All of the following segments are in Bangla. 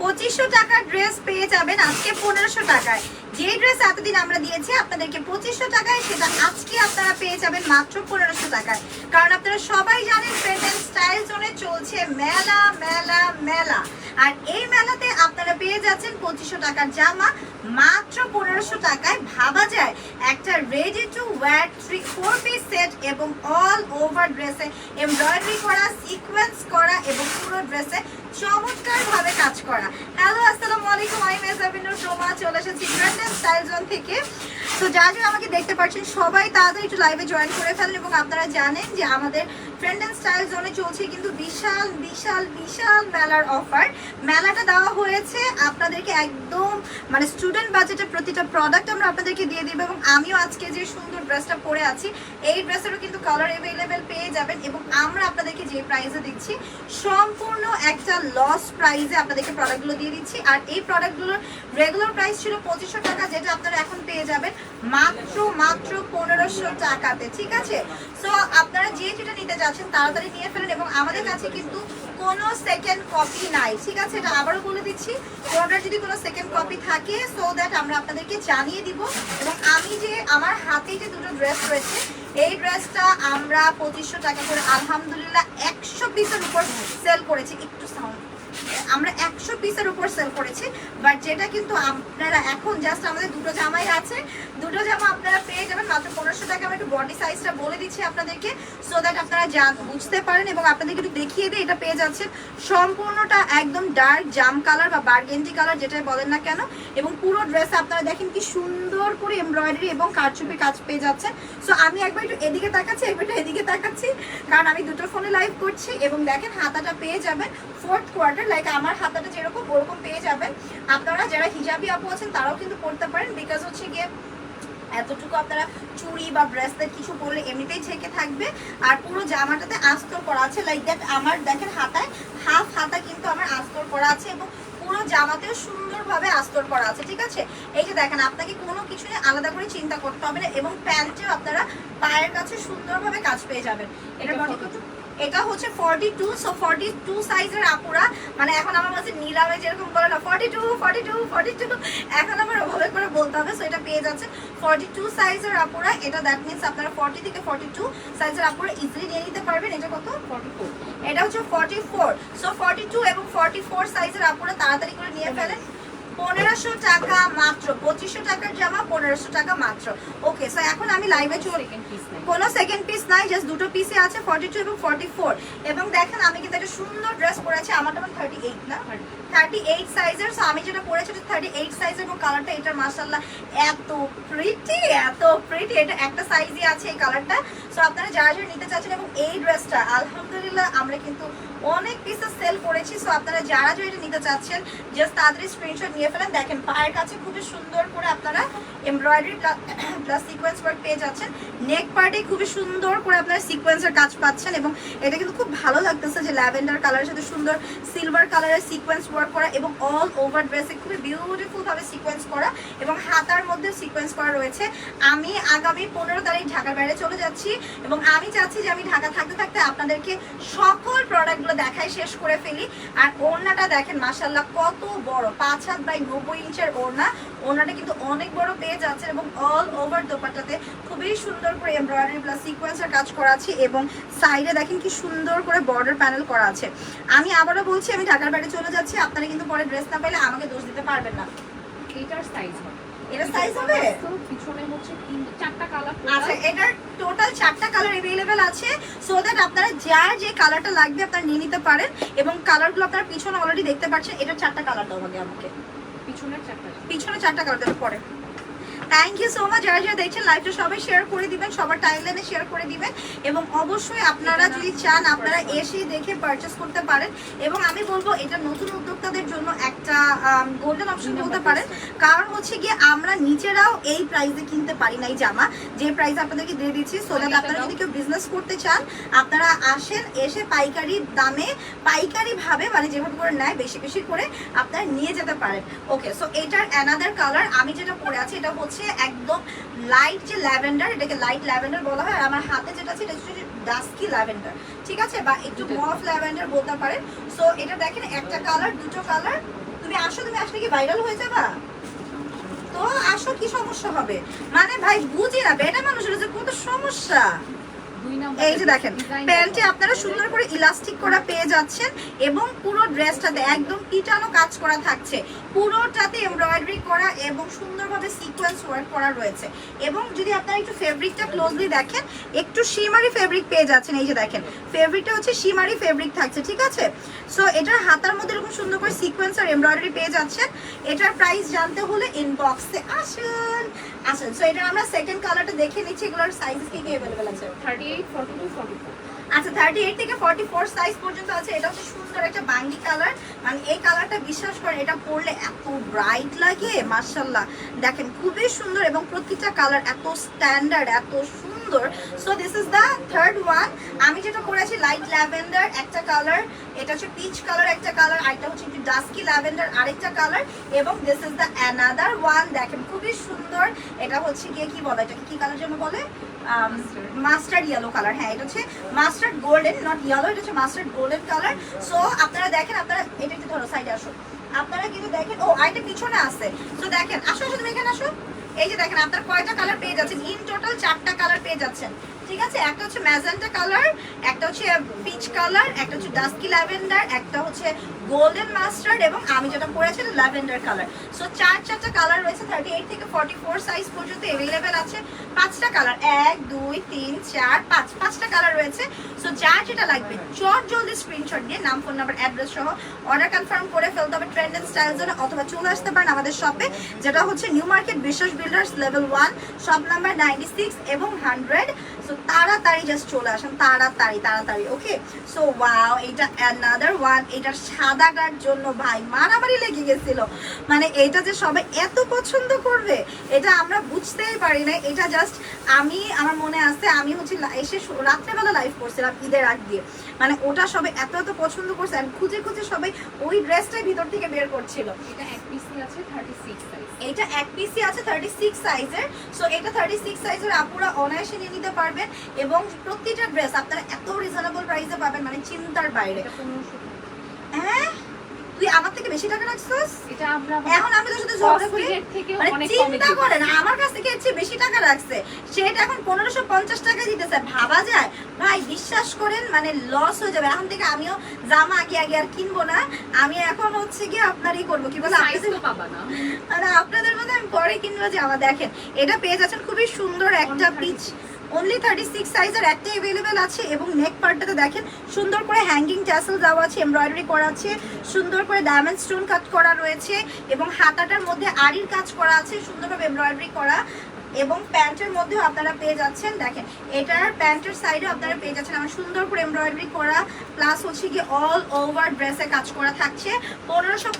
পঁচিশশো টাকার ড্রেস পেয়ে যাবেন আজকে পনেরোশো টাকায়। যে ড্রেস এতদিন আমরা দিয়েছি, আপনাদেরকে পঁচিশশো টাকায় সেটা আজকে আপনারা পেয়ে যাবেন মাত্র পনেরোশো টাকায়। কারণ আপনারা সবাই জানেন অ্যান্ড স্টাইল জোনে চলছে মেলা মেলা মেলা। আর এই মেলাতে আপনারা পেয়ে যাচ্ছেন পঁচিশশো টাকার জামা, মাত্র পনেরোশো টাকায় ভাবা যায় একটা ready to wear three four piece set এবং অল ওভার ড্রেসে এমব্রয়ডারি করা সিকোয়েন্স করা এবং পুরো ড্রেসে চমৎকার ভাবে কাজ করা। হ্যালো, আসসালামু আলাইকুম। আমি মেজাবিনুর রোমা চলে এসেছি অ্যান্ড স্টাইল জোন থেকে। তো যা যা আমাকে দেখতে পাচ্ছেন, সবাই তাড়াতাড়ি একটু লাইভে জয়েন করে ফেলেন এবং আপনারা জানেন যে আমাদের অ্যান্ড স্টাইল জোনে চলছে কিন্তু বিশাল বিশাল বিশাল মেলার অফার মেলাটা দেওয়া হয়েছে আপনাদেরকে একদম মানে স্টুডেন্ট বাজেটে প্রতিটা প্রোডাক্ট আমরা আপনাদেরকে দিয়ে দিব এবং আমিও আজকে যে সুন্দর ড্রেসটা পরে আছি, এই ড্রেসেরও কিন্তু কালার অ্যাভেলেবেল পেয়ে যাবেন এবং আমরা আপনাদেরকে যে প্রাইসে দিচ্ছি, সম্পূর্ণ একটা লস প্রাইসে আপনাদেরকে প্রোডাক্টগুলো দিয়ে দিচ্ছি। আর এই প্রোডাক্টগুলোর রেগুলার প্রাইস ছিল পঁচিশশো টাকা, যেটা আপনারা এখন পেয়ে যাবেন মাত্র মাত্র পনেরোশো টাকাতে, ঠিক আছে? সো আপনারা যে যেটা নিতে যাচ্ছেন তাড়াতাড়ি নিয়ে ফেলেন এবং আমাদের কাছে কিন্তু কোনো সেকেন্ড কপি নাই, ঠিক আছে? এটা আবারও বলে দিচ্ছি কোনোটার যদি কোনো সেকেন্ড কপি থাকে সো দ্যাট আমরা আপনাদেরকে জানিয়ে দিব এবং আমি যে আমার হাতে যে দুটো ড্রেস রয়েছে, এই ড্রেসটা আমরা পঁচিশশো টাকা করে আলহামদুলিল্লাহ একশো পিসের উপর সেল করেছি। একটু সাউন্ড আমরা একশো পিসের উপর সেল করেছি বাট যেটা কিন্তু আপনারা এখন জাস্ট আমাদের দুটো জামাই আছে, দুটো জামা আপনারা পেয়ে যাবেন, মাত্র পনেরোশো টাকা। আমি একটু বডি সাইজটা বলে দিচ্ছি আপনাদেরকে সো দ্যাট আপনারা জান বুঝতে পারেন এবং আপনাদেরকে একটু দেখিয়ে দিই এটা পেয়ে যাচ্ছেন। সম্পূর্ণটা একদম ডার্ক জাম কালার বা বার্গেন্টি কালার যেটাই বলেন না কেন, এবং পুরো ড্রেস আপনারা দেখেন কি সুন্দর করে এমব্রয়ডারি এবং কারচুপি কাজ পেয়ে যাচ্ছে। সো আমি একবার একটু এদিকে তাকাচ্ছি, একবার একটু এদিকে তাকাচ্ছি। কারণ আমি দুটো ফোনে লাইভ করছি এবং দেখেন হাতাটা পেয়ে যাবেন ফোর্থ কোয়ার্টার লাইক আমার হাতাটা যেরকম ওরকম পেয়ে যাবেন। আপনারা যারা হিজাবি আপু আছেন, তারাও কিন্তু পড়তে পারেন বিকজ হচ্ছে গিয়ে এতটুকু আপনারা চুড়ি বা ব্রেসলেট কিছু পরলে এমনিতেই ছেকে থাকবে। আর পুরো জামাটাতে আস্তর করা আছে লাইক দ্যাট আমার দেখেন হাতায় হাফ হাতা কিন্তু আমার আস্তর করা আছে এবং পুরো জামাতেও সুন্দরভাবে আস্তর করা আছে ঠিক আছে? এই যে দেখেন আপনাকে কোনো কিছু নিয়ে আলাদা করে চিন্তা করতে হবে না এবং প্যান্টেও আপনারা পায়ের কাছে সুন্দরভাবে কাজ পেয়ে যাবেন। এটা মনে কত এটা হচ্ছে 42 সো 42 সাইজের আপুরা। মানে এখন আমার কাছে নীলামে যেরকম বলে না 42 42 42 এখন আমার ওভাবে করে বলতে হবে সো এটা পেয়ে যাচ্ছে। 42 সাইজের আপুরা, এটা দ্যাট মিন্স আপনারা 40 থেকে 42 সাইজের আপুরা ইজিলি নিয়ে নিতে পারবেন। এটা কত? 44 এটা হচ্ছে 44 সো 42 এবং 44 সাইজের আপুরা তাড়াতাড়ি করে নিয়ে ফেলেন। পনেরোশো টাকা মাত্র পঁচিশশো টাকার জামা পনেরোশো টাকা মাত্র। ওকে সো এখন আমি লাইভে চলি কোনো সেকেন্ড পিস নাই জাস্ট দুটো পিসে আছে ফর্টি টু এবং ফর্টি ফোর এবং দেখেন আমি কিন্তু একটা সুন্দর ড্রেস পরেছি আমারটা মানে থার্টি এইট না? থার্টি এইট সাইজের সো আমি যেটা পরেছি ওটা থার্টি এইট সাইজের এবং কালারটা এটার মার্শাল্লাহ এত প্রিটি এত প্রিটি এটা একটা সাইজই আছে এই কালারটা সো আপনারা যারা যারা নিতে চাচ্ছেন এবং এই ড্রেসটা আলহামদুলিল্লাহ আমরা কিন্তু অনেক পিসেস সেল করেছি সো আপনারা যারা যারা এটা নিতে চাচ্ছেন জাস্ট তাড়াতাড়ি স্ক্রিনশট নিয়ে ফেলেন। দেখেন, পায়ের কাছে খুবই সুন্দর করে আপনারা এমব্রয়ডারি প্লাস সিকোয়েন্স ওয়ার্ক পেয়ে যাচ্ছেন। নেক পার্টে খুবই সুন্দর করে আপনারা সিকোয়েন্সের কাজ পাচ্ছেন এবং এটা কিন্তু খুব ভালো লাগতেছে যে ল্যাভেন্ডার কালারের সাথে সুন্দর সিলভার কালারের সিকোয়েন্স ওয়ার্ক করা এবং অল ওভার ড্রেসে খুবই বিউটিফুল ভাবে সিকোয়েন্স করা এবং হাতার মধ্যে সিকোয়েন্স করা রয়েছে। আমি আগামী পনেরো তারিখ ঢাকার বাইরে চলে যাচ্ছি এবং আমি চাচ্ছি যে আমি ঢাকা থাকতে থাকতে আপনাদেরকে সকল প্রোডাক্টগুলো দেখাই শেষ করে ফেলি। আর ওড়নাটা দেখেন মাসাল্লাহ কত বড়। পাঁচ হাত বাই নব্বই ইঞ্চের ওড়না। ওড়নাটা কিন্তু অনেক বড় পেয়ে যাচ্ছে এবং অল ওভার দোপাটাতে খুবই সুন্দর করে এমব্রয়ডারি প্লাস সিকোয়েন্সের কাজ করা আছে এবং সাইডে দেখেন কি সুন্দর করে বর্ডার প্যানেল করা আছে। আমি আবারও বলছি, আমি ঢাকার বাইরে চলে যাচ্ছি। আপনারা কিন্তু পরে ড্রেস না পাইলে আমাকে দোষ দিতে পারবেন না। এটার সাইজ হবে এটা সাইজ হবে তো পিছনে হচ্ছে তিন চারটা কালার আচ্ছা এটার টোটাল চারটা কালার अवेलेबल আছে সো দ্যাট আপনারা যার যে কালারটা লাগবে আপনারা নিয়ে নিতে পারেন এবং কালারগুলো আপনারা পিছনে অলরেডি দেখতে পাচ্ছেন এটার চারটা কালার দাও আগে আমাকে পিছনের চারটা পিছনে চারটা কালার দেবে পরে থ্যাংক ইউ সো মাচ যারা যারা দেখছেন লাইভটা সবাই শেয়ার করে দিবেন সবার টাইমলাইনে শেয়ার করে দিবেন এবং অবশ্যই আপনারা যদি চান আপনারা এসে দেখে পারচেস করতে পারেন এবং আমি বলব এটা নতুন উদ্যোক্তাদের জন্য একটা গোল্ডেন অপশন বলতে পারেন। কারণ হচ্ছে গিয়ে আমরা নিজেরাও এই প্রাইসে কিনতে পারি না এই জামা। যে প্রাইস আপনাদেরকে দিয়ে দিচ্ছি সো দ্যাট আপনারা যদি কেউ বিজনেস করতে চান আপনারা আসেন এসে পাইকারি দামে পাইকারি ভাবে মানে যেভাবে করে নেয় বেশি বেশি করে আপনারা নিয়ে যেতে পারেন। ওকে সো এটার অ্যানাদার কালার আমি যেটা পরে আছি এটা হচ্ছে একদম লাইট যে ল্যাভেন্ডার এটাকে লাইট ল্যাভেন্ডার বলা হয়। আর আমার হাতে যেটা আছে এটা হচ্ছে ডাস্কি ল্যাভেন্ডার ঠিক আছে? বা একটু মফ ল্যাভেন্ডার বলতে পারেন। সো এটা দেখেন একটা কালার দুটো কালার তুমি আসো তুমি আসলে কি ভাইরাল হয়ে যাবা? তো আসো কি সমস্যা হবে? মানে ভাই বুঝি না বেটা মানুষের যে কত সমস্যা। এই যে দেখেন প্যান্টে আপনারা সুন্দর করে ইলাস্টিক করা পেয়ে যাচ্ছেন এবং পুরো ড্রেসটাতে একদম পিটানো কাজ করা থাকছে। পুরোটাতে এমব্রয়ডারি করা এবং সুন্দরভাবে সিকোয়েন্স ওয়ার্ক করা রয়েছে। এবং যদি আপনারা একটু ফেব্রিকটা ক্লোজলি দেখেন একটু শিমারি ফেব্রিক পেয়ে যাচ্ছেন। এই যে দেখেন ফেব্রিকটা হচ্ছে শিমারি ফেব্রিক থাকছে ঠিক আছে? সো এটার হাতার মধ্যে এরকম সুন্দর করে সিকোয়েন্স আর এমব্রয়ডারি পেয়ে যাচ্ছেন। এটার প্রাইস জানতে হলে ইনবক্সে আসুন। আসুন সো এটা আমরা সেকেন্ড কালারটা দেখে নিচ্ছি এগুলোর সাইজ কি কি অ্যাভেলেবেল আছে? Thirty eight forty two forty four আচ্ছা থার্টি এইট থেকে ফর্টি ফোর সাইজ পর্যন্ত আছে এটা হচ্ছে সুন্দর একটা বাঙ্গি কালার মানে এই কালারটা বিশ্বাস করেন এটা পরলে এত ব্রাইট লাগে মার্শাল্লাহ দেখেন খুবই সুন্দর এবং প্রতিটা কালার এত স্ট্যান্ডার্ড এত সুন্দর so this is the third one আমি যেটা পরেছি লাইট ল্যাভেন্ডার একটা কালার এটা হচ্ছে পিচ কালার একটা কালার আরেকটা হচ্ছে একটু ডাস্কি ল্যাভেন্ডার আরেকটা কালার এবং this is the another one দেখেন খুবই সুন্দর। এটা হচ্ছে গিয়ে কি বলে, এটাকে কি কালার জন্য বলে? মাস্টার্ড ইয়েলো কালার হ্যাঁ এটা হচ্ছে মাস্টার্ড গোল্ডেন নট ইয়েলো এটা হচ্ছে মাস্টার্ড গোল্ডেন কালার সো আপনারা দেখেন, আপনারা, এটা একটু ধরো সাইডে আসুন আপনারা কিন্তু দেখেন, ও আইটা পিছনে আছে। তো দেখেন, আসো আসো, তুমি এখানে আসো। এই যে দেখেন আপনার কয়টা কালার পেয়ে যাচ্ছেন? ইন টোটাল চারটা কালার পেয়ে যাচ্ছেন। ঠিক আছে? একটা হচ্ছে ম্যাজেন্টা কালার, একটা হচ্ছে পিচ কালার, একটা হচ্ছে ডাস্কি ল্যাভেন্ডার, একটা হচ্ছে গোল্ডেন মাস্টার্ড এবং আমি যেটা পরেছি ল্যাভেন্ডার কালার। সো চার, চারটা কালার রয়েছে থার্টি এইট থেকে ফর্টি ফোর সাইজ পর্যন্ত অ্যাভেলেবেল আছে। পাঁচটা কালার, এক, দুই, তিন, চার, পাঁচ, পাঁচটা কালার রয়েছে। সো যার যেটা লাগবে, চট জলদি স্ক্রিনশট দিয়ে নাম ফোন নাম্বার অ্যাড্রেস সহ অর্ডার কনফার্ম করে ফেলতে হবে ট্রেন্ড অ্যান্ড স্টাইল জন্য, অথবা চলে আসতে পারেন আমাদের শপে যেটা হচ্ছে new market Biswas builders level one shop number ninety six এবং হান্ড্রেড সো তাড়াতাড়ি জাস্ট চলে আসেন, তাড়াতাড়ি তাড়াতাড়ি ওকে সো ওয়াও এটা অ্যানাদার ওয়ান এটার সাদাটার জন্য ভাই মারামারি লেগে গেছিল। মানে এটা যে সবাই এত পছন্দ করবে, এটা আমরা বুঝতেই পারি না এটা জাস্ট আমি, আমার মনে আছে, আমি হচ্ছে এসে রাত্রেবেলা লাইভ করছিলাম ঈদের আগ দিয়ে। মানে ওটা সবাই এত এত পছন্দ করছে আর খুঁজে খুঁজে সবাই ওই ড্রেসটাই ভিতর থেকে বের করছিল। এটা এক পিসি আছে থার্টি সিক্স সাইজ এটা এক পিসি আছে থার্টি সিক্স সাইজের সো এটা থার্টি সিক্স সাইজের আপুরা অনায়াসে নিয়ে নিতে পারবেন এবং প্রতিটা ড্রেস আপনারা এত রিজনেবল প্রাইসে পাবেন মানে চিন্তার বাইরে। হ্যাঁ? তুই আমার থেকে বেশি টাকা রাখছিস? এটা আমরা এখন আমি তোর সাথে ঝগড়া করি? মানে চিন্তা করেন আমার কাছ থেকে এর বেশি টাকা রাখছে। সেটা এখন পনেরোশো পঞ্চাশ টাকা দিতেছে। ভাবা যায়? ভাই বিশ্বাস করেন মানে লস হয়ে যাবে। এখন থেকে আমিও জামা আগে আগে আর কিনবো না। আমি এখন হচ্ছে গিয়ে আপনারই করব। কি বলে মানে আপনাদের মধ্যে আমি পরে কিনবো জামা দেখেন এটা পেয়ে যাচ্ছেন খুবই সুন্দর একটা পিচ অনলি থার্টি সিক্স সাইজের একটা অ্যাভেলেবেল আছে এবং নেক পার্টটাতে দেখেন, সুন্দর করে হ্যাঙ্গিং ট্যাসেল দেওয়া আছে এমব্রয়ডারি করা আছে, সুন্দর করে ডায়মন্ড স্টোন কাজ করা রয়েছে এবং হাতাটার মধ্যে আড়ির কাজ করা আছে, সুন্দরভাবে এমব্রয়ডারি করা এবং প্যান্টের মধ্যেও আপনারা পেয়ে যাচ্ছেন। দেখেন, এটার প্যান্টের সাইডে আপনারা পেয়ে যাচ্ছেন। আমার সুন্দর করে এমব্রয়ডারি করা প্লাস হচ্ছে কি অল ওভার ড্রেসে কাজ করা থাকছে। পনেরোশো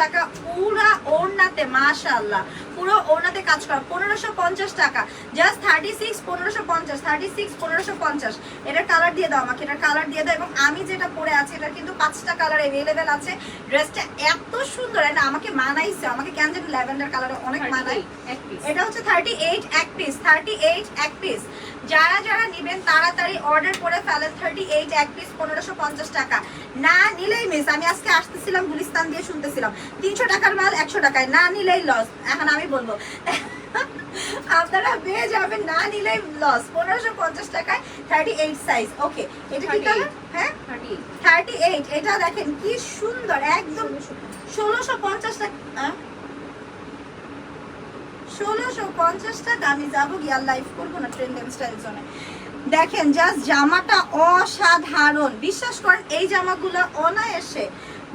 টাকা পুরা ওড়নাতে মাশাল্লাহ পুরো ওড়নাতে কাজ করা পনেরোশো পঞ্চাশ টাকা। জাস্ট থার্টি সিক্স পনেরোশো পঞ্চাশ থার্টি সিক্স পনেরোশো পঞ্চাশ। এটার কালার দিয়ে দাও আমাকে এটা কালার দিয়ে দাও। এবং আমি যেটা পরে আছি এটা কিন্তু পাঁচটা কালার অ্যাভেলেবেল আছে। ড্রেসটা এত সুন্দর এটা আমাকে মানাইছে। আমাকে কেন জানি ল্যাভেন্ডার কালারে অনেক মানাই 38 এক পিস এটা হচ্ছে থার্টি এইট এক পিস থার্টি এইট এক পিস যারা যারা নেবেন তাড়াতাড়ি অর্ডার করে ফেলেন থার্টি এইট এক পিস পনেরোশো পঞ্চাশ টাকা। না নিলেই মিস আমি আজকে আসতেছিলাম গুলিস্তান দিয়ে শুনতেছিলাম। তিনশো টাকার মাল একশো টাকায় না নিলেই লস এখন আমি বলব আপনারা পেয়ে যাবেন না নিলেই লস পনেরোশো পঞ্চাশ টাকায় থার্টি এইট সাইজ ওকে এটা কি হ্যাঁ? থার্টি এইট এটা দেখেন কি সুন্দর একদম ষোলোশো পঞ্চাশ টাকা? ষোলোশো পঞ্চাশটা আমি যাব গিয়ে লাইফ করব না ট্রেন্ডেন স্টাইল জোনে দেখেন জাস্ট জামাটা অসাধারণ। বিশ্বাস করেন, এই জামাগুলো অনায়াসে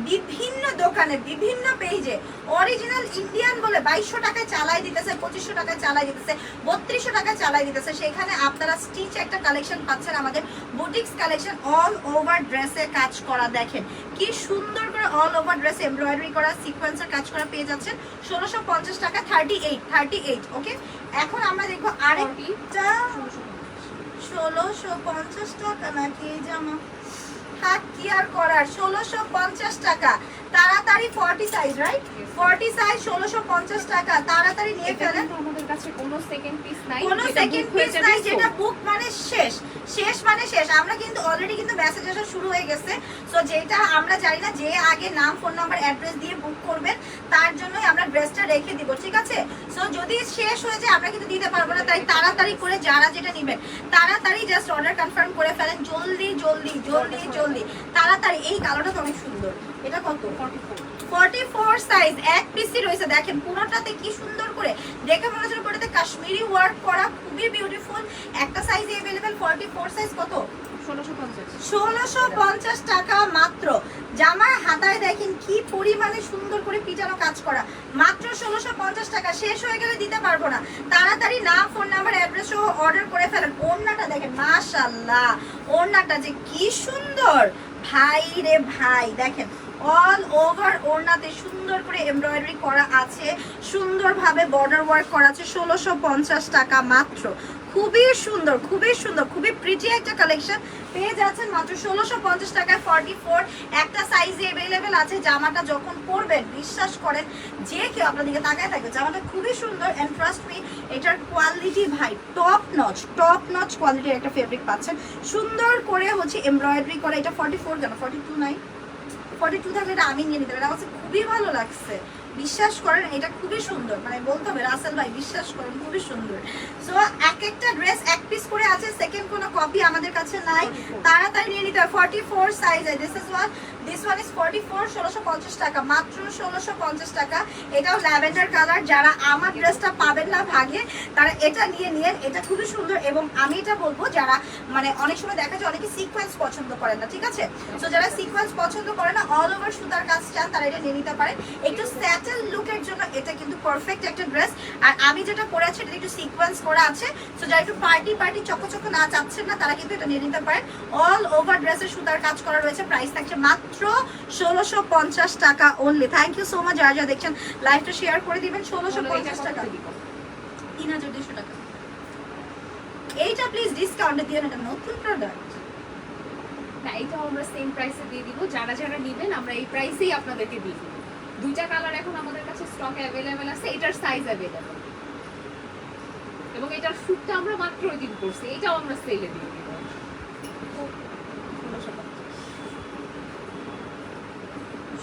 বিভিন্ন দোকানে বিভিন্ন পেজে অরিজিনাল ইন্ডিয়ান বলে বাইশশো টাকায় চালাই দিতেছে পঁচিশশো টাকায় চালাই দিতেছে বত্রিশশো টাকায় চালাই দিতেছে। সেখানে আপনারা স্টিচ একটা কালেকশন পাচ্ছেন আমাদের বুটিক্স কালেকশন অল ওভার ড্রেসে কাজ করা দেখেন। কি সুন্দর করে অল ওভার ড্রেসে এমব্রয়ডারি করা সিকোয়েন্সের কাজ করা পেয়ে যাচ্ছেন। ষোলোশো পঞ্চাশ টাকা thirty eight thirty eight okay এখন আমরা দেখব আরেকটা ষোলোশো পঞ্চাশ টাকা নাকি জামা? থাক কি আর করার ষোলোশো পঞ্চাশ টাকা। তাড়াতাড়ি forty size right forty size ষোলোশো পঞ্চাশ টাকা। তাড়াতাড়ি নিয়ে ফেলেন। আমাদের কাছে কোনো সেকেন্ড পিস নাই কোনো সেকেন্ড পিস নাই যেটা বুক মানে শেষ। শেষ মানে শেষ। আমরা কিন্তু অলরেডি কিন্তু মেসেজ আসা শুরু হয়ে গেছে। সো যেটা আমরা জানি না যে আগে নাম ফোন নাম্বার অ্যাড্রেস দিয়ে বুক করবেন তার জন্যই আমরা ড্রেসটা রেখে দিব ঠিক আছে? সো যদি শেষ হয়ে যায় আমরা কিন্তু দিতে পারব না। তাই তাড়াতাড়ি করে যারা যেটা নেবেন তাড়াতাড়ি জাস্ট অর্ডার কনফার্ম করে ফেলেন। জলদি জলদি জলদি জলদি। তাড়াতাড়ি এই কালারটা তো অনেক সুন্দর। এটা কত? 44 ফর্টি ফোর সাইজ এক পিসি রয়েছে। দেখেন পুরোটাতে কি সুন্দর করে। দেখে মনে হচ্ছে পুরোটাতে কাশ্মীরি ওয়ার্ক করা খুবই বিউটিফুল একটা size available forty four size কত? ষোলোশো পঞ্চাশ। টাকা মাত্র। জামার হাতায় দেখেন কি পরিমাণে সুন্দর করে পিটানো কাজ করা। মাত্র ষোলোশো পঞ্চাশ টাকা। শেষ হয়ে গেলে দিতে পারব না। তাড়াতাড়ি না ফোন নাম্বার অ্যাড্রেস সহ অর্ডার করে ফেলেন। ওড়নাটা দেখেন মাশাল্লাহ ওড়নাটা যে কি সুন্দর। ভাই রে ভাই, দেখেন অল ওভার ওড়নাতে সুন্দর করে এমব্রয়ডারি করা আছে। সুন্দরভাবে বর্ডার ওয়ার্ক করা আছে, ষোলোশো টাকা মাত্র। খুবই সুন্দর খুবই সুন্দর, খুবই প্রিটি একটা কালেকশন পেয়ে যাচ্ছেন মাত্র ষোলোশো পঞ্চাশ টাকায় ফর্টি ফোর একটা সাইজে অ্যাভেলেবেল আছে, জামাটা যখন পরবেন, বিশ্বাস করেন, যে কেউ আপনার দিকে তাকায় থাকবে। জামাটা খুবই সুন্দর অ্যান্ড ট্রাস্ট মি এটার কোয়ালিটি ভাই টপ নচ টপ নচ কোয়ালিটির একটা ফেব্রিক পাচ্ছেন। সুন্দর করে হচ্ছে এমব্রয়ডারি করা, এটা ফর্টি ফোর কেন? ফর্টি টু নাই? ফর্টি টু থাকলে এটা আমি নিয়ে নিতে পারি। আমার খুবই ভালো লাগছে। বিশ্বাস করেন, এটা খুবই সুন্দর। মানে বলতে হবে, রাসেল ভাই, বিশ্বাস করেন, খুবই সুন্দর। সো এক একটা ড্রেস এক পিস করে আছে সেকেন্ড কোনো কপি আমাদের কাছে নাই। তাড়াতাড়ি নিয়ে নিতে হবে forty four size this is one this one is forty four ষোলোশো পঞ্চাশ টাকা। মাত্র ষোলোশো পঞ্চাশ টাকা। এটাও ল্যাভেন্ডার কালার যারা আমার ড্রেসটা পাবেন না ভাগে, তারা এটা নিয়ে নিয়েন। এটা খুবই সুন্দর এবং আমি এটা বলব, যারা মানে অনেক সময় দেখা যায় অনেকে সিকোয়েন্স পছন্দ করেন না, ঠিক আছে? তো যারা সিকোয়েন্স পছন্দ করে না অল ওভার সুতার কাজ চান, তারা এটা নিয়ে নিতে পারেন। একটু স্যাটেল লুকের জন্য এটা কিন্তু পারফেক্ট একটা ড্রেস আর আমি যেটা পরে আছি, এটা একটু সিকোয়েন্স করা আছে। তো যারা একটু পার্টি পার্টি চকো চকো না চাচ্ছেন না, তারা কিন্তু এটা নিয়ে নিতে পারেন। অল ওভার ড্রেসের সুতার কাজ করা রয়েছে প্রাইস থাকছে মাত্র ষোলোশো পঞ্চাশ টাকা only thank you so much যারা যারা দেখছেন লাইভটা শেয়ার করে দিবেন, ষোলোশো পঞ্চাশ টাকা? তিন হাজার দুশো টাকা। এইটা প্লিজ ডিসকাউন্টে দিয়ে এটা নতুন প্রোডাক্ট না এটাও আমরা সেম প্রাইসে দিয়ে দিব। যারা যারা নেবেন, আমরা এই প্রাইসেই আপনাদেরকে দিয়ে দিব। দুইটা কালার এখন আমাদের কাছে স্টক অ্যাভেলেবেল আছে, এটার সাইজ অ্যাভেলেবেল এবং এটার শুটটা আমরা মাত্র ওই দিন করছি এটাও আমরা সেলে দিয়ে দিব।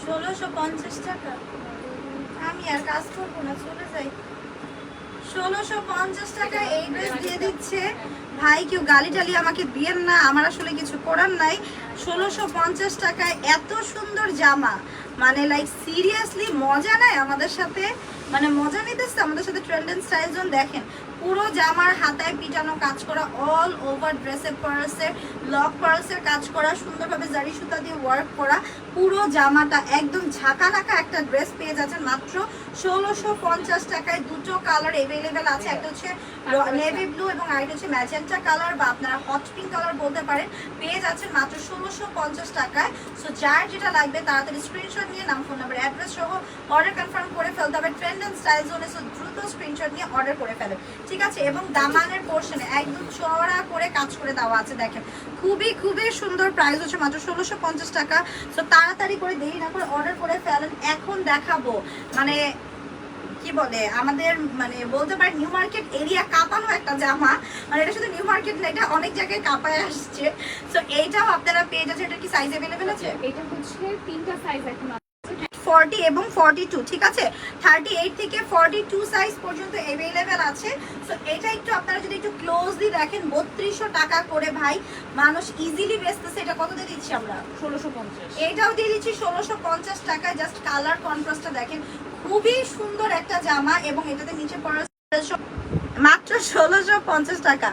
ষোলোশো পঞ্চাশ টাকা? আমি আর কাজ করব না চলে যাই। ষোলোশো পঞ্চাশ টাকা এই ড্রেস দিয়ে দিচ্ছে। ভাই কেউ গালি টালি আমাকে দিয়েন না আমার আসলে কিছু করার নাই। ষোলোশো পঞ্চাশ টাকায় এত সুন্দর জামা। মানে লাইক সিরিয়াসলি মজা নাই আমাদের সাথে? মানে মজা নিতেছে আমাদের সাথে ট্রেন্ড অ্যান্ড স্টাইল জোন দেখেন। পুরো জামার হাতায় পিটানো কাজ করা অল ওভার ড্রেসের পার্সের লক পার্সের কাজ করা, সুন্দরভাবে জারি সুতা দিয়ে ওয়ার্ক করা পুরো জামাটা একদম ঝাঁকানাকা একটা ড্রেস পেয়ে যাচ্ছেন মাত্র ষোলোশো পঞ্চাশ টাকায়। দুটো কালার এভেলেবেল আছে। একটা হচ্ছে নেভি ব্লু এবং আরেকটা হচ্ছে ম্যাজেন্টা কালার বা আপনারা হট পিঙ্ক কালার বলতে পারেন। পেয়ে যাচ্ছেন মাত্র ষোলোশো পঞ্চাশ টাকায়। সো যার যেটা লাগবে তাড়াতাড়ি স্ক্রিনশট নিয়ে নাম ফোন নাম্বার অ্যাড্রেস সহ অর্ডার কনফার্ম করে ফেলতে হবে। ট্রেন্ড অ্যান্ড স্টাইল জোনে সো দ্রুত স্ক্রিনশট নিয়ে অর্ডার করে ফেলেন। ঠিক আছে? এবং দামানের পোর্শনে একদম চড়া করে কাজ করে দেওয়া আছে দেখেন। খুবই খুবই সুন্দর প্রাইস হচ্ছে মাত্র ষোলোশো পঞ্চাশ টাকা। সো তাড়াতাড়ি করে দেরি না করে অর্ডার করে ফেলেন, এখন দেখাবো। মানে কি বলে, আমাদের মানে বলতে পারি নিউ মার্কেট এরিয়া কাঁপানো একটা জামা। মানে এটা শুধু নিউ মার্কেট না, এটা অনেক জায়গায় কাঁপায় আসছে। তো এইটাও আপনারা পেয়ে যাচ্ছে এটা কি সাইজ অ্যাভেলেবেল আছে? এটা হচ্ছে তিনটা সাইজ এখন। ফর্টি এবং ফর্টি টু ঠিক আছে? থার্টি এইট থেকে ফর্টি টু সাইজ পর্যন্ত অ্যাভেলেবেল আছে। সো এটা একটু আপনারা যদি একটু ক্লোজলি দেখেন বত্রিশশো টাকা করে ভাই মানুষ ইজিলি বেচতেছে। এটা কত দিয়ে দিচ্ছি আমরা? 1650 এটাও দিয়ে দিচ্ছি ষোলোশো পঞ্চাশ টাকায়। জাস্ট কালার কন্ট্রাস্টটা দেখেন। খুবই সুন্দর একটা জামা এবং এটাতে নিচে পড়া মাত্র ষোলোশো পঞ্চাশ টাকা।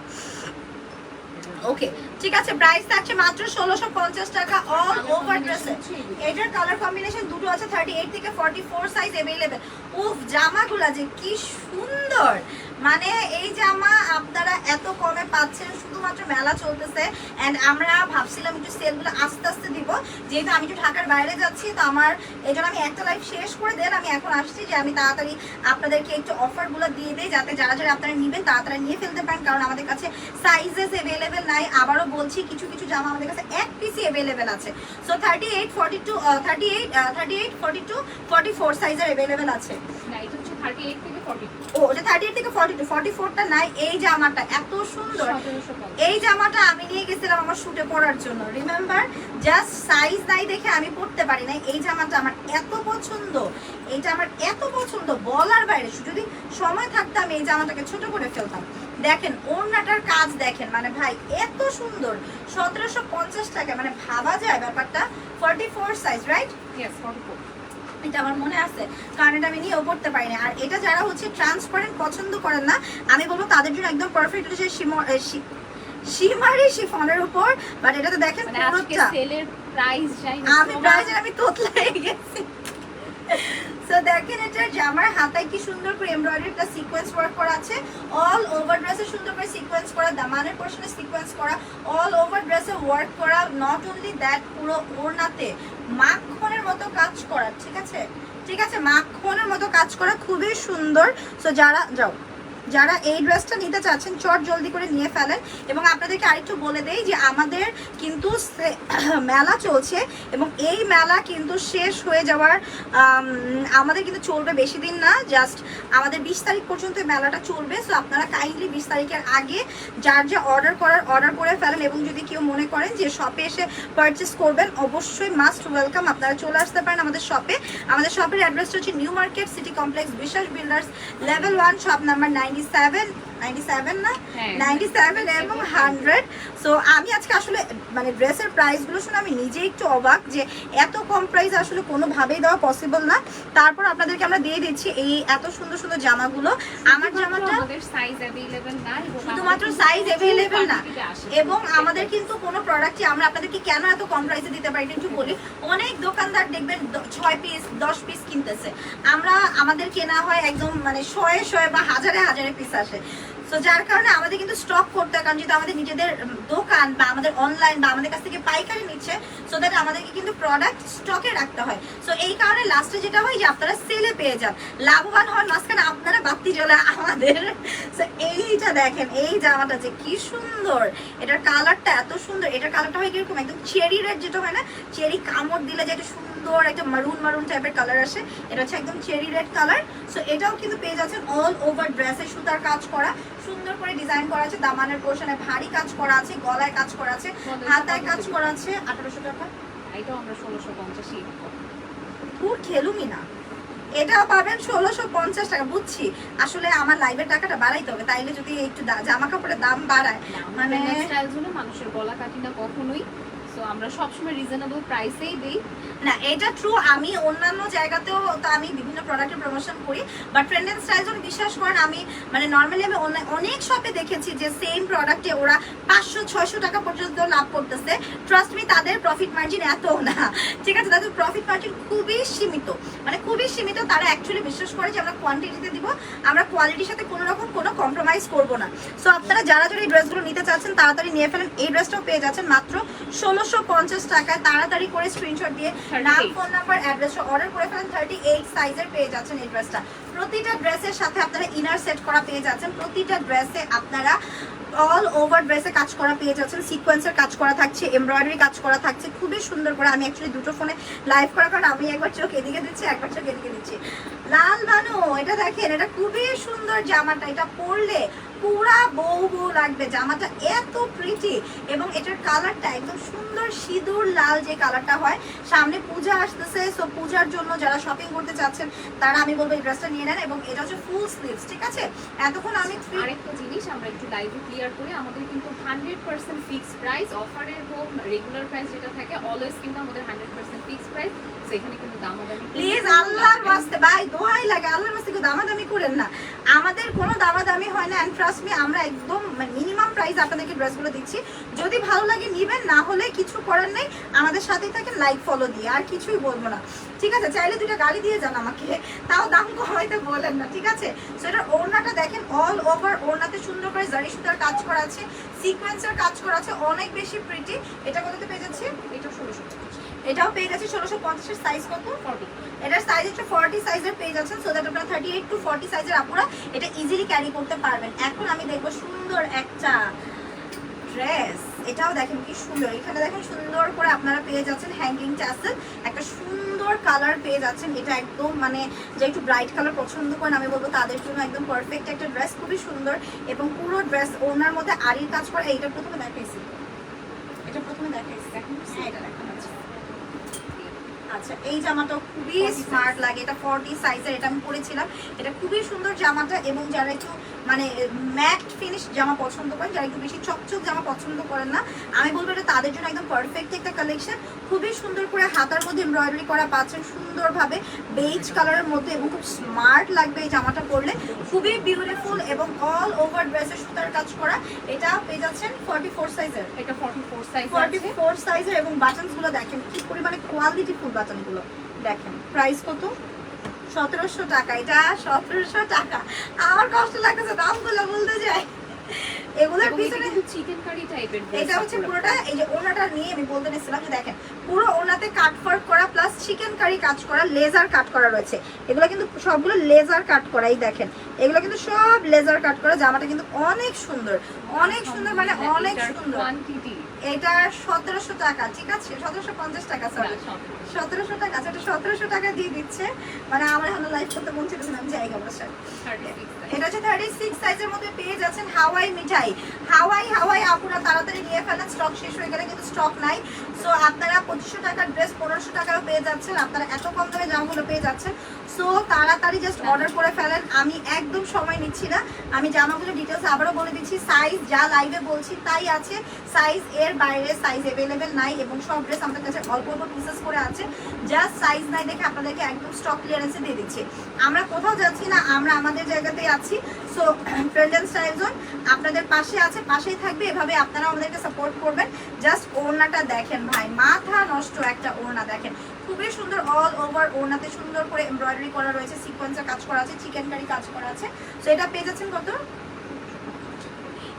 ওকে ঠিক আছে প্রাইস থাকছে মাত্র ষোলোশো পঞ্চাশ টাকা অল ওভার ড্রেসে এটার কালার কম্বিনেশন দুটো আছে থার্টি এইট থেকে ফর্টি ফোর সাইজ অ্যাভেলেবেল উফ, জামাগুলা যে কি সুন্দর! মানে এই জামা আপনারা এত কমে পাচ্ছেন, শুধুমাত্র মেলা চলতেছে। অ্যান্ড আমরা ভাবছিলাম একটু সেলগুলো আস্তে আস্তে দিব। যেহেতু আমি একটু ঢাকার বাইরে যাচ্ছি, তো আমার এই আমি একটা লাইফ শেষ করে দেন, আমি এখন আসছি যে আমি তাড়াতাড়ি আপনাদেরকে একটু অফারগুলো দিয়ে দিই, যাতে যারা যারা আপনারা নেবেন, তাড়াতাড়ি নিয়ে ফেলতে পারেন, কারণ আমাদের কাছে সাইজেস অ্যাভেলেবেল নাই। আবারও বলছি, কিছু কিছু জামা আমাদের কাছে এক পিসি অ্যাভেলেবেল আছে। So thirty eight forty two thirty eight thirty eight forty two forty four সাইজের অ্যাভেলেবেল আছে ও ওটা থার্টি এইট থেকে ফর্টি টু ফর্টি ফোরটা নাই এই জামাটা এত সুন্দর। এই জামাটা আমি নিয়ে গেছিলাম আমার শুটে পরার জন্য। রিমেম্বার জাস্ট সাইজ নাই দেখে আমি পড়তে পারি না এই জামাটা আমার এত পছন্দ। এইটা আমার এত পছন্দ। বলার বাইরে যদি সময় থাকতো আমি এই জামাটাকে ছোট করে ফেলতাম। দেখেন ওড়নাটার কাজ দেখেন। মানে ভাই এত সুন্দর। সতেরোশো পঞ্চাশ টাকা। মানে ভাবা যায় ব্যাপারটা। Forty four size right forty four এটা আমার মনে আছে কারণ এটা আমি নিয়েও পড়তে পারি না আর এটা যারা হচ্ছে ট্রান্সপারেন্ট পছন্দ করেন না আমি বলব তাদের জন্য একদম পারফেক্ট হচ্ছে সীমারি শিফনের উপর বাট এটা তো দেখেন মানে পুরোটা। প্রাইস আমি আমি তোতলাই গেছি। সো দেখেন এটা জামার হাতায় কি সুন্দর করে এমব্রয়ডারি প্লাস সিকোয়েন্স ওয়ার্ক করা আছে অল ওভার ড্রেসে সুন্দর করে সিকোয়েন্স করা দামানের পোর্শনে সিকোয়েন্স করা অল ওভার ড্রেসে ওয়ার্ক করা নট অনলি দ্যাট পুরো ওড়নাতে মাখনের মতো কাজ করা, ঠিক আছে? ঠিক আছে, মাখনের মতো কাজ করা খুবই সুন্দর। সো যারা, যাও। যারা এই ড্রেসটা নিতে চাচ্ছেন, চট জলদি করে নিয়ে ফেলেন। এবং আপনাদেরকে আরেকটু বলে দেই যে আমাদের কিন্তু মেলা চলছে এবং এই মেলা কিন্তু শেষ হয়ে যাওয়ার আমাদের কিন্তু চলবে বেশি দিন না, জাস্ট আমাদের বিশ তারিখ পর্যন্ত মেলাটা চলবে। সো আপনারা কাইন্ডলি বিশ তারিখের আগে যার যা অর্ডার করার অর্ডার করে ফেলেন এবং যদি কেউ মনে করেন যে শপে এসে পারচেস করবেন, অবশ্যই মাস্ট ওয়েলকাম আপনারা চলে আসতে পারেন আমাদের শপে আমাদের শপের অ্যাড্রেসটা হচ্ছে new market city complex Biswas builders level one shop number ninety seven ninety seven না? হ্যাঁ। নাইনটি সেভেন এবং হান্ড্রেড। সো আমি আজকে আসলে মানে ড্রেসের প্রাইসগুলো শুনে আমি নিজে একটু অবাক যে এত কম প্রাইস আসলে কোনোভাবেই দেওয়া পসিবল না। তারপর আপনাদেরকে আমরা দিয়ে দিচ্ছি এই এত সুন্দর সুন্দর জামাগুলো। আমার জামাটা শুধুমাত্র সাইজ অ্যাভেলেবেল না। এবং আমাদের কিন্তু কোনো প্রোডাক্টই আমরা আপনাদেরকে কেন এত কম প্রাইসে দিতে পারি একটু বলি। অনেক দোকানদার দেখবেন ছয় পিস দশ পিস কিনতেছে। আমরা আমাদের কেনা হয় একদম মানে শয়ে শয়ে বা হাজারে হাজারে পিস আসে। তো যার কারণে আমাদের কিন্তু স্টক করতে কারণ যেহেতু আমাদের নিজেদের দোকান বা আমাদের অনলাইন বা আমাদের কাছ থেকে পাইকারি নিচ্ছে সো দ্যাট আমাদেরকে কিন্তু প্রোডাক্ট স্টকে রাখতে হয়। সো এই কারণে লাস্টে যেটা হয় যে আপনারা সেলে পেয়ে যান। লাভবান হন মাঝখানে আপনারা বাড়তি চলে আমাদের। So, এইটা দেখেন এই জামাটা যে কি সুন্দর। এটার কালারটা এত সুন্দর। এটার কালারটা হয় কীরকম? একদম চেরি রেড যেটা হয় না? চেরি কামড় দিলে যে একটা সুন্দর একটা মারুন মারুন টাইপের কালার আসে। এটা হচ্ছে একদম চেরি রেড কালার সো এটাও কিন্তু পেয়ে যাচ্ছেন অল ওভার ড্রেসে সুতার কাজ করা। সুন্দর করে ডিজাইন করা আছে। দামানের পোর্শনে ভারী কাজ করা আছে গলায় কাজ করা আছে হাতায় কাজ করা আছে। আঠারোশো টাকা। এটাও আমরা ষোলোশো পঞ্চাশই পুর খেলুমি না। এটা পাবেন ষোলোশো পঞ্চাশ টাকা। বুঝছি। আসলে আমার লাইভের টাকাটা বাড়াইতে হবে। তাইলে যদি একটু জামা কাপড়ের দাম বাড়ায়। মানে মানে মানুষের গলা কাটি না কখনোই সো আমরা সবসময় রিজনেবল প্রাইসেই দিই। না, এটা ট্রু আমি অন্যান্য জায়গাতেও তো আমি বিভিন্ন প্রোডাক্টের প্রমোশন করি বাট ফ্রেন্ড অ্যান্ড স্টাইল যদি বিশ্বাস করেন, আমি মানে নর্মালি আমি অনেক শপে দেখেছি যে সেম প্রোডাক্টে ওরা পাঁচশো, ছয়শো টাকা পর্যন্ত লাভ করতেছে। ট্রাস্ট মি তাদের প্রফিট মার্জিন এত না। ঠিক আছে, তাদের প্রফিট মার্জিন খুবই সীমিত। মানে খুবই সীমিত, তারা অ্যাকচুয়ালি বিশ্বাস করে যে আমরা কোয়ান্টিটিতে দিব, আমরা কোয়ালিটির সাথে কোনো রকম কোনো কম্প্রোমাইজ করব না। সো আপনারা যারা যারা এই ড্রেসগুলো নিতে চাচ্ছেন, তাড়াতাড়ি নিয়ে ফেলেন। এই ড্রেসটাও পেয়ে যাচ্ছেন মাত্র ষোলোশো পঞ্চাশ টাকায় তাড়াতাড়ি করে স্ক্রিনশট দিয়ে নাম ফোন নাম্বার অ্যাড্রেসটা অর্ডার করে ফেলেন থার্টি এইট সাইজের পেয়ে যাচ্ছেন এই ড্রেসটা প্রতিটা ড্রেসের সাথে আপনারা ইনার সেট করা পেয়ে যাচ্ছেন। প্রতিটা ড্রেসে আপনারা অল ওভার ড্রেসে কাজ করা পেয়ে যাচ্ছেন। সিকোয়েন্সের কাজ করা থাকছে এমব্রয়ডারি কাজ করা থাকছে। খুবই সুন্দর করে আমি অ্যাকচুয়ালি দুটো ফোনে লাইভ করার কারণে আমি একবার চোখ এদিকে দিচ্ছি একবার চোখ এদিকে দিচ্ছি। লাল বানু এটা দেখেন এটা খুবই সুন্দর জামাটা এটা পরলে পুরা বউ বউ লাগবে জামাটা এত প্রিটি এবং এটার কালারটা একদম সুন্দর সিঁদুর লাল যে কালারটা হয়। সামনে পূজা আসতেছে সো পূজার জন্য যারা শপিং করতে চাচ্ছেন তারা আমি বলব এই ড্রেসটা নিয়ে নেন এবং এটা হচ্ছে ফুল স্লিভস ঠিক আছে? এতক্ষণ আমি three- আরেকটা জিনিস আমরা একটু লাইভে ক্লিয়ার করি আমাদের কিন্তু হান্ড্রেড পার্সেন্ট ফিক্সড প্রাইস অফারের হোক রেগুলার প্রাইস যেটা থাকে অলওয়েজ কিন্তু আমাদের hundred percent fixed price please আল্লাহর বাস্তে ভাই, দোহাই লাগে, আল্লাহর বাস্তে দামাদামি করেন না। আমাদের কোনো দামাদামি হয় না অ্যান্ড ট্রাস্ট মি আমরা একদম মিনিমাম প্রাইস আপনাদেরকে ড্রেসগুলো দিচ্ছি। যদি ভালো লাগে নিবেন, না হলে কিছু করার নেই, আমাদের সাথেই থাকেন লাইক ফলো দিয়ে, আর কিছুই বলব না। ঠিক আছে, চাইলে দুটো গাড়ি দিয়ে যান আমাকে, তাও দাম কমাইতে বলেন না, ঠিক আছে? সো ওড়নাটা দেখেন অল ওভার ওড়নাতে সুন্দর করে জারি সুতার কাজ করা আছে সিকোয়েন্সের কাজ করা আছে, অনেক বেশি প্রিটি এটা কততে পেয়ে যাচ্ছে? এটাও পেয়ে যাচ্ছে ষোলোশো পঞ্চাশের সাইজ কত? ফর্টি এটার সাইজ হচ্ছে ফর্টি সাইজের পেয়ে যাচ্ছেন সো দ্যাট আপনারা থার্টি এইট টু ফর্টি সাইজের আপুরা এটা ইজিলি ক্যারি করতে পারবেন। এখন আমি দেখব সুন্দর একটা ড্রেস এটাও দেখেন কি সুন্দর। এখানে দেখেন সুন্দর করে আপনারা পেয়ে যাচ্ছেন হ্যাঙ্গিং টাসেল একটা সুন্দর কালার পেয়ে যাচ্ছেন। এটা একদম মানে যে একটু ব্রাইট কালার পছন্দ করেন আমি বলব তাদের জন্য একদম পারফেক্ট একটা ড্রেস খুবই সুন্দর। এবং পুরো ড্রেস ওনার মধ্যে আড়ির কাজ করা এইটা প্রথমে দেখাইছি। এটা প্রথমে দেখাইছি। দেখেন হ্যাঁ এটা দেখা আচ্ছা এই জামাটা খুবই স্মার্ট লাগে এটা ফর্টি সাইজের এটা আমি পরেছিলাম। এটা খুবই সুন্দর জামাটা এবং যারা একটু মানে ম্যাট ফিনিশ জামা পছন্দ করেন যারা একটু বেশি চকচক জামা পছন্দ করেন না আমি বলব এটা তাদের জন্য একদম পারফেক্ট একটা কালেকশন খুবই সুন্দর করে হাতার মধ্যে এমব্রয়ডারি করা পাচ্ছেন সুন্দরভাবে বেজ কালারের মধ্যে এবং খুব স্মার্ট লাগবে এই জামাটা পরলে। খুবই বিউটিফুল এবং অল ওভার ড্রেসের সুতার কাজ করা। এটা পেয়ে যাচ্ছেন ফর্টি ফোর সাইজের এটা forty four size forty four সাইজের এবং বাটনসগুলো দেখেন কি পরিমাণে কোয়ালিটি ফুল বাটনগুলো দেখেন প্রাইস কত? সতেরোশো টাকা। এটা সতেরোশো টাকা। আমার কষ্ট লাগতেছে দামগুলো বলতে যাই। এগুলোর এবং এটা পিছনে কিন্তু চিকেন কারি টাইপের এটা হচ্ছে পুরোটা এই যে ওনাটা নিয়ে আমি বলতে নিছিলাম যে দেখেন পুরো ওনাতে কাট ওয়ার্ক করা প্লাস চিকেন কারি কাজ করা লেজার কাট করা রয়েছে। এগুলো কিন্তু সবগুলো লেজার কাট করাই দেখেন। এগুলো কিন্তু সব লেজার কাট করা জামাটা কিন্তু অনেক সুন্দর। অনেক সুন্দর মানে অনেক সুন্দর। এটা সতেরোশো টাকা ঠিক আছে? সতেরোশো পঞ্চাশ টাকা সতেরোশো টাকা আচ্ছা এটা সতেরোশো টাকা দিয়ে দিচ্ছে। মানে আমার এখন লাইফ করতে মন না, আমি যাই অবশ্যই এটা হচ্ছে থার্টি সিক্স সাইজের মধ্যে পেয়ে যাচ্ছেন হাওয়াই মিঠাই। হাওয়াই হাওয়াই আপুরা তাড়াতাড়ি নিয়ে ফেলেন স্টক শেষ হয়ে গেলে কিন্তু স্টক নাই। সো আপনারা পঁচিশশো টাকার ড্রেস পনেরোশো টাকাও পেয়ে যাচ্ছেন আপনারা এত কম দামে জামাগুলো পেয়ে যাচ্ছেন। সো তাড়াতাড়ি জাস্ট অর্ডার করে ফেলেন আমি একদম সময় নিচ্ছি না। আমি জামাগুলো ডিটেলস আবারও বলে দিচ্ছি সাইজ যা লাইভে বলছি তাই আছে। সাইজ এর বাইরে সাইজ অ্যাভেলেবেল নাই এবং সব ড্রেস আমাদের কাছে অল্প অল্প পিসেস করে আছে। জাস্ট সাইজ নাই দেখে আপনাদেরকে একদম স্টক ক্লিয়ারেন্সে দিয়ে দিচ্ছি। আমরা কোথাও যাচ্ছি না, আমরা আমাদের জায়গাতেই আছি। So friend and style zone আপনাদের পাশে আছে, পাশেই থাকবে। এভাবে আপনারা আমাদেরকে সাপোর্ট করবেন। জাস্ট ওড়নাটা দেখেন ভাই, মাথা নষ্ট একটা ওড়না দেখেন। খুবই সুন্দর অল ওভার ওড়নাতে সুন্দর করে এমব্রয়ডারি করা রয়েছে সিকোয়েন্সের কাজ করা আছে চিকেন কারি কাজ করা আছে। সো এটা পেয়ে যাচ্ছেন কত?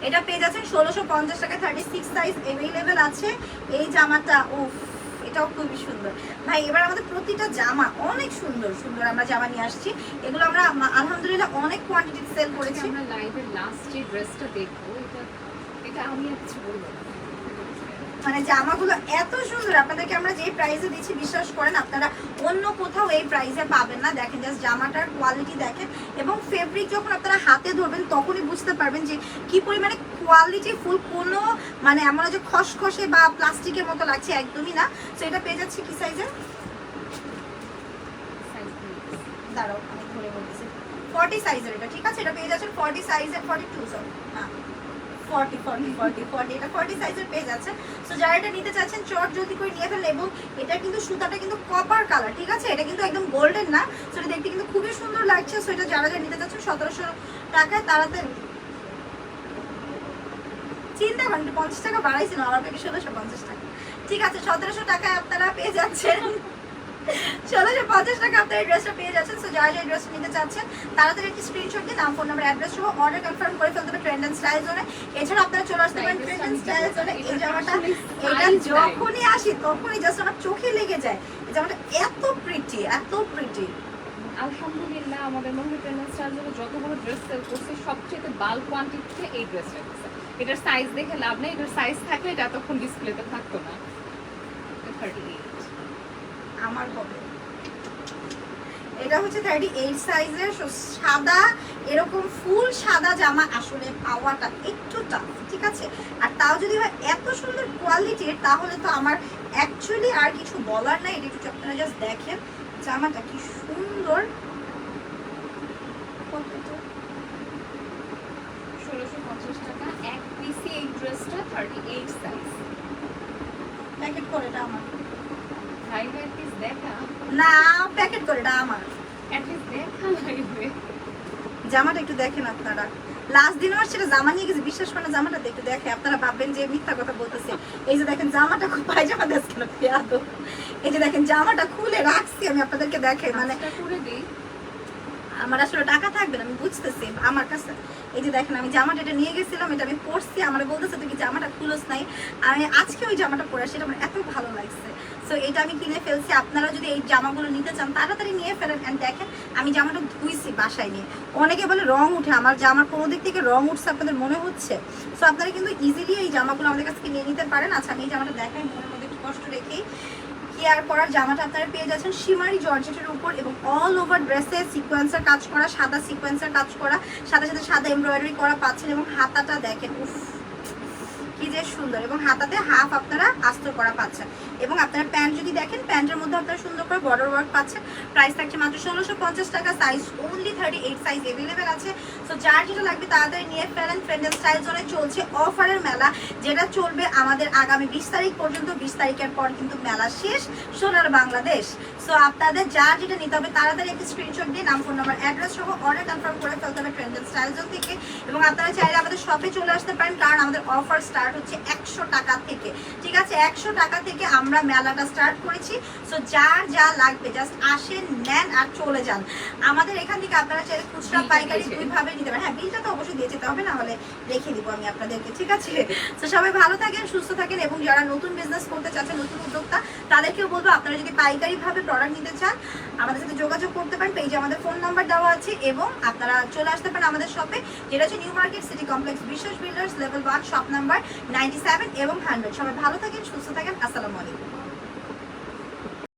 এটা পেয়ে যাচ্ছেন ষোলোশো পঞ্চাশ টাকা থার্টি সিক্স সাইজ অ্যাভেলেবেল আছে। এই জামাটা, উফ এটাও খুবই সুন্দর। ভাই, এবার আমাদের প্রতিটা জামা অনেক সুন্দর সুন্দর আমরা জামা নিয়ে আসছি। এগুলো আমরা আলহামদুলিল্লাহ অনেক কোয়ান্টিটি সেল করেছি। আমরা লাইভের লাস্ট যে ড্রেসটা দেখব, এটা এটা আমি আর কিছু বলব না। মানে জামাগুলো এত সুন্দর। আপনাদেরকে আমরা যে প্রাইসে দিচ্ছি, বিশ্বাস করেন, আপনারা অন্য কোথাও এই প্রাইসে পাবেন না। দেখেন জাস্ট জামাটার কোয়ালিটি দেখেন এবং ফেব্রিক যখন আপনারা হাতে ধরবেন, তখনই বুঝতে পারবেন যে কি পরিমাণে কোয়ালিটি ফুল কোনো মানে এমন যে খসখসে বা প্লাস্টিকের মতো লাগছে, একদমই না। তো এটা পেয়ে যাচ্ছে কি সাইজ দাঁড়াও, আমি ধরে বলতেছি। ফর্টি সাইজের এটা, ঠিক আছে? এটা পেয়ে যাচ্ছেন ফর্টি সাইজের ফর্টি টু সরি হ্যাঁ। ফর্টি ফর্টি ফর্টি ফর্টি এটা ফর্টি সাইজের পেয়ে যাচ্ছে সো যারা এটা নিতে চাচ্ছেন চট জলদি করে নিয়ে ফেলেন এবং এটা কিন্তু সুতাটা কিন্তু কপার কালার ঠিক আছে? এটা কিন্তু একদম গোল্ডেন না। সো এটা দেখতে কিন্তু খুবই সুন্দর লাগছে। সো এটা যারা যারা নিতে চাচ্ছেন, সতেরোশো টাকায় তাড়াতাড়ি চিন্তা করেন, পঞ্চাশ টাকা বাড়াইছি না আমার থেকে ষোলোশো পঞ্চাশ টাকা। ঠিক আছে, সতেরোশো টাকায় আপনারা পেয়ে যাচ্ছেন। ষোলোশো পঞ্চাশ টাকা আপনার এই ড্রেসটা পেয়ে যাচ্ছেন সো যারা যারা ড্রেস নিতে চাচ্ছেন, তাড়াতাড়ি একটি স্ক্রিনশট দিয়ে নাম ফোন নাম্বার অ্যাড্রেস সহ অর্ডার কনফার্ম করে ফেলতে হবে ট্রেন্ড অ্যান্ড স্টাইল জোনে এছাড়া আপনারা চলে আসতে পারেন ট্রেন্ড অ্যান্ড স্টাইল জোনে এই জামাটা, এটা যখনই আসি, তখনই জাস্ট আমার চোখে লেগে যায়। এই জামাটা এত প্রিটি এত প্রিটি আলহামদুলিল্লাহ, আমাদের মহিলা ট্রেনার স্টাইল যতগুলো ড্রেস সেল করছে সবচেয়ে বাল কোয়ান্টিটিতে এই ড্রেসটা এটার সাইজ দেখে লাভ নেই, এটার সাইজ থাকলে এটা এতক্ষণ ডিসপ্লেতে থাকতো না। থার্টি আমার হবে। এটা হচ্ছে থার্টি এইট সাইজের সাদা, এরকম ফুল সাদা জামা আসলে পাওয়াটা একটু টাফ ঠিক আছে? আর তাও যদি হয় এত সুন্দর কোয়ালিটির তাহলে তো আমার অ্যাকচুয়ালি আর কিছু বলার নাই। এটা একটু আপনারা জাস্ট দেখেন। জামাটা কি সুন্দর? ষোলোশো পঞ্চাশ টাকা। এক পিসে এই ড্রেসটা থার্টি এইট সাইজ প্যাকেট করে এটা আমার। না প্যাকেট করে এটা আমার। জামাটা একটু দেখেন আপনারা। লাস্ট সেটা জামা নিয়ে গেছে বিশ্বাস করেন জামাটা একটু দেখে। আপনারা ভাববেন যে মিথ্যা কথা বলতেছে। এই যে দেখেন জামাটা খুব পায়জামা দেশ কেন? এই যে দেখেন জামাটা খুলে রাখছি আমি আপনাদেরকে দেখে। মানে আমার আসলে টাকা থাকবে না, আমি বুঝতেছি, আমার কাছে। এই যে দেখেন, আমি জামাটা এটা নিয়ে গেছিলাম, এটা আমি পরছি, আমার বলতেছে, তুই জামাটা খুলোস নাই? আমি আজকে ওই জামাটা পরে আসি, এটা আমার এত ভালো লাগছে। সো এটা আমি কিনে ফেলছি, আপনারা যদি এই জামাগুলো নিতে চান, তাড়াতাড়ি নিয়ে ফেলেন। অ্যান্ড দেখেন, আমি জামাটা ধুইছি বাসায় নিয়ে। অনেকে বলে রং উঠে, আমার জামার কোনো দিক থেকে রং উঠছে আপনাদের মনে হচ্ছে? সো আপনারা কিন্তু ইজিলি এই জামাগুলো আমাদের কাছ থেকে নিয়ে নিতে পারেন। আচ্ছা আমি এই জামাটা দেখাই, মনের মধ্যে একটু কষ্ট রেখেই। কেয়ার করার জামাটা আপনারা পেয়ে যাচ্ছেন সিমারি জর্জেটের উপর এবং অল ওভার ড্রেসে সিকোয়েন্সের কাজ করা, সাদা সিকোয়েন্সের কাজ করা, সাথে সাথে সাদা এমব্রয়ডারি করা পাচ্ছেন এবং হাতাটা দেখেন, উফ, কি যে সুন্দর এবং হাতাতে হাফ আপনারা আস্ত করা পাচ্ছেন। এবং আপনারা প্যান্ট যদি দেখেন, প্যান্টের মধ্যে আপনারা সুন্দর করে বর্ডার ওয়ার্ক পাচ্ছেন। প্রাইস থাকছে মাত্র ষোলোশো পঞ্চাশ টাকা size only thirty eight size available আছে। সো যার যেটা লাগবে তাড়াতাড়ি নিয়ে ফেলেন ফ্রেন্ড স্টাইল জোনে চলছে অফারের মেলা, যেটা চলবে আমাদের আগামী বিশ তারিখ পর্যন্ত। বিশ তারিখের পর কিন্তু মেলা শেষ, সোনার বাংলাদেশ। সো আপনাদের যার যেটা নিতে হবে, তাড়াতাড়ি একটি স্ক্রিনশট দিয়ে নাম ফোন নাম্বার অ্যাড্রেস সহ অর্ডার কনফার্ম করে ফেলতে হবে ট্রেন্ড স্টাইল জোন থেকে। এবং আপনারা চাইলে আমাদের শপে চলে আসতে পারেন, কারণ আমাদের অফার স্টার্ট হচ্ছে একশো টাকা থেকে। ঠিক আছে, একশো টাকা থেকে আমরা মেলাটা স্টার্ট করেছি। সো যার যা লাগবে জাস্ট আসেন নেন আর চলে যান। আমাদের এখান থেকে আপনারা চাইলে খুচরা পাইকারি। দুইভাবে নিতে পারেন। হ্যাঁ বিলটা তো অবশ্যই দিয়ে যেতে হবে না হলে রেখে দিব আমি আপনাদেরকে ঠিক আছে? তো সবাই ভালো থাকেন সুস্থ থাকেন এবং যারা নতুন বিজনেস করতে চাচ্ছেন নতুন উদ্যোক্তা তাদেরকেও বলব আপনারা যদি পাইকারি ভাবে প্রোডাক্ট নিতে চান আমাদের সাথে যোগাযোগ করতে পারেন। পেজে আমাদের ফোন নাম্বার দেওয়া আছে এবং আপনারা চলে আসতে পারেন আমাদের শপে যেটা হচ্ছে new market city complex Biswas builders level one shop number ninety seven এবং হান্ড্রেড সবাই ভালো থাকেন সুস্থ থাকেন আসসালামু আলাইকুম।